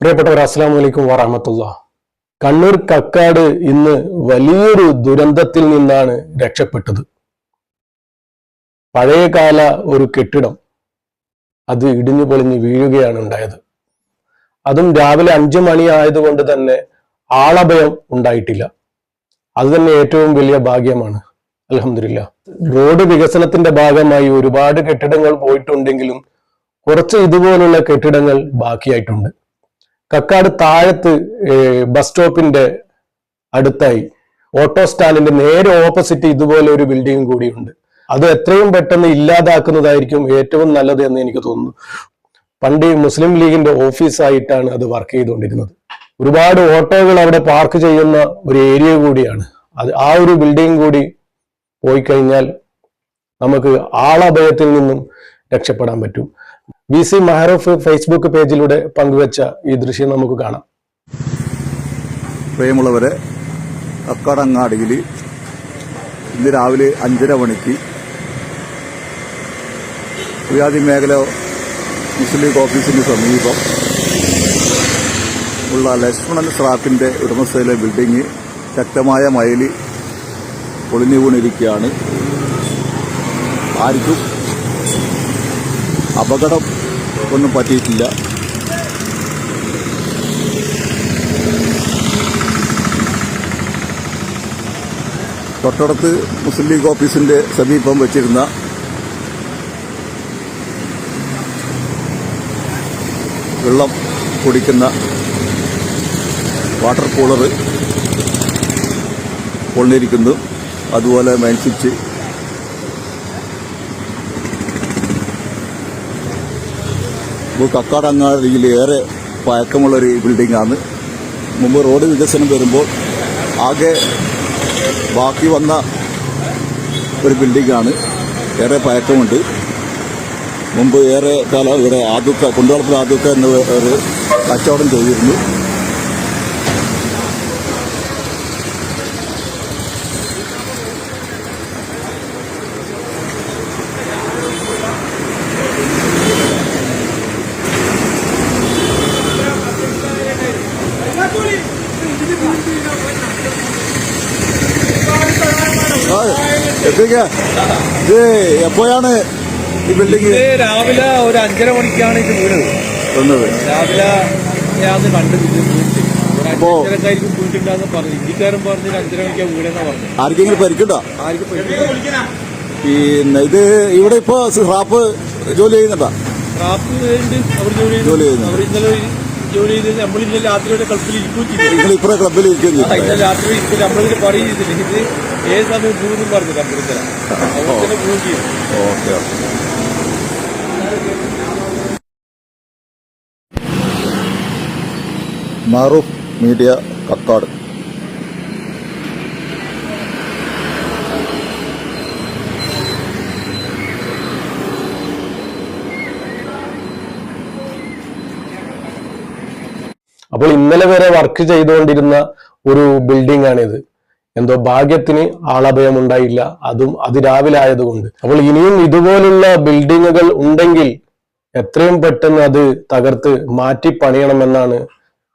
പ്രിയപ്പെട്ടവർ അസ്സാം വലൈക്കും വറഹമത്തുള്ള കണ്ണൂർ കക്കാട് ഇന്ന് വലിയൊരു ദുരന്തത്തിൽ നിന്നാണ് രക്ഷപ്പെട്ടത്. പഴയകാല ഒരു കെട്ടിടം അത് ഇടിഞ്ഞു പൊളിഞ്ഞ് വീഴുകയാണ് ഉണ്ടായത്. അതും രാവിലെ അഞ്ചു മണി ആയതുകൊണ്ട് തന്നെ ആളഭയം ഉണ്ടായിട്ടില്ല. അത് തന്നെ ഏറ്റവും വലിയ ഭാഗ്യമാണ്. അലഹമില്ല റോഡ് വികസനത്തിന്റെ ഭാഗമായി ഒരുപാട് കെട്ടിടങ്ങൾ പോയിട്ടുണ്ടെങ്കിലും കുറച്ച് ഇതുപോലുള്ള കെട്ടിടങ്ങൾ ബാക്കിയായിട്ടുണ്ട്. കക്കാട് താഴത്ത് ബസ് സ്റ്റോപ്പിന്റെ അടുത്തായി. ഓട്ടോ സ്റ്റാൻഡിന്റെ നേരെ ഓപ്പോസിറ്റ് ഇതുപോലെ ഒരു ബിൽഡിംഗ് കൂടിയുണ്ട്. അത് എത്രയും പെട്ടെന്ന് ഇല്ലാതാക്കുന്നതായിരിക്കും ഏറ്റവും നല്ലത് എന്ന് എനിക്ക് തോന്നുന്നു. പണ്ട് മുസ്ലിം ലീഗിന്റെ ഓഫീസായിട്ടാണ് അത് വർക്ക് ചെയ്തുകൊണ്ടിരുന്നത്. ഒരുപാട് ഓട്ടോകൾ അവിടെ പാർക്ക് ചെയ്യുന്ന ഒരു ഏരിയ കൂടിയാണ്. അത് ആ ഒരു ബിൽഡിംഗ് കൂടി പോയി കഴിഞ്ഞാൽ നമുക്ക് ആളഭയത്തിൽ നിന്നും രക്ഷപ്പെടാൻ പറ്റും. വി സി മഹാരോഫ് ഫേസ്ബുക്ക് പേജിലൂടെ പങ്കുവച്ച ഈ ദൃശ്യം നമുക്ക് കാണാം. പ്രിയമുള്ളവരെ കക്കാടങ്ങാടിയിൽ ഇന്ന് രാവിലെ അഞ്ചര മണിക്ക് ഉയാദി മേഖല മുസ്ലിം ലീഗ് ഓഫീസിന് സമീപം ഉള്ള ലക്ഷ്മണൻ സ്രാഫിന്റെ ഉടമസ്ഥയിലെ ബിൽഡിംഗ് ശക്തമായ മയിൽ പൊളിഞ്ഞു വീണിരിക്കുകയാണ് ആർക്കും അപകടം ഒന്നും പറ്റിയിട്ടില്ല. തൊട്ടടുത്ത് മുസ്ലിം ലീഗ് ഓഫീസിന്റെ സമീപം വെച്ചിരുന്ന വെള്ളം കുടിക്കുന്ന വാട്ടർ കൂളർ പൊള്ളിയിരിക്കുന്നു അതുപോലെ മെയിൻ സ്വിച്ച് കക്കാടങ്ങാടിയിൽ ഏറെ പഴക്കമുള്ളൊരു ബിൽഡിംഗാണ് മുമ്പ് റോഡ് വികസനം വരുമ്പോൾ ആകെ ബാക്കി വന്ന ഒരു ബിൽഡിംഗാണ് ഏറെ പഴക്കമുണ്ട്. മുമ്പ് ഏറെ കാലം ഇവിടെ ആദുക്ക കുണ്ടോളത്തിൽ ആദുക്ക എന്ന ഒരു കച്ചവടം ചെയ്തിരുന്നു. ഇത് എപ്പോഴാണ് ഈ ബിൽഡിംഗ് രാവിലെ ഒരു അഞ്ചര മണിക്കാണ് ഇത് വീണത്. വന്നത്. രാവിലെ ഞാൻ കണ്ടു പറഞ്ഞു അഞ്ചര പറഞ്ഞു ആർക്കെങ്കിലും പരിക്കണ്ടോ? ആർക്കും പിന്നെ ഇത് ഇവിടെ ഇപ്പോ സ്രാപ്പ് ജോലി ചെയ്യുന്നുണ്ടോ? റാപ്പ് ഉണ്ട് അവർ ജോലി ചെയ്യുന്നു. അവർ ഇന്നലെ ജോലി ചെയ്ത് നമ്മൾ ഇന്നലെ രാത്രിയുടെ ഇരിക്കുകയും ക്ലബിൽ ഇരിക്കുന്നു ഇന്നലെ രാത്രി ഇരിക്കും നമ്മളിത് പറയും ചെയ്തില്ല. ഇത് ഏത് സമയം പോകുന്നു പറഞ്ഞു കമ്പനി പോവുകയും ഓക്കെ. മാറൂഫ് മീഡിയ കക്കാട്. അപ്പോൾ ഇന്നലെ വരെ വർക്ക് ചെയ്തുകൊണ്ടിരുന്ന ഒരു ബിൽഡിംഗ് ആണിത്. എന്തോ ഭാഗ്യത്തിന് ആളഭയം ഉണ്ടായില്ല. അതും അതിരാവിലെ ആയതുകൊണ്ട്. അപ്പോൾ ഇനിയും ഇതുപോലുള്ള ബിൽഡിങ്ങുകൾ ഉണ്ടെങ്കിൽ എത്രയും പെട്ടെന്ന് അത് തകർത്ത് മാറ്റി പണിയണമെന്നാണ്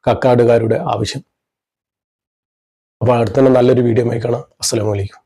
കക്കാടുകാരുടെ ആവശ്യം. അപ്പോൾ അടുത്തന്നെ നല്ലൊരു വീഡിയോ കാണാം. അസ്സലാമലൈക്കും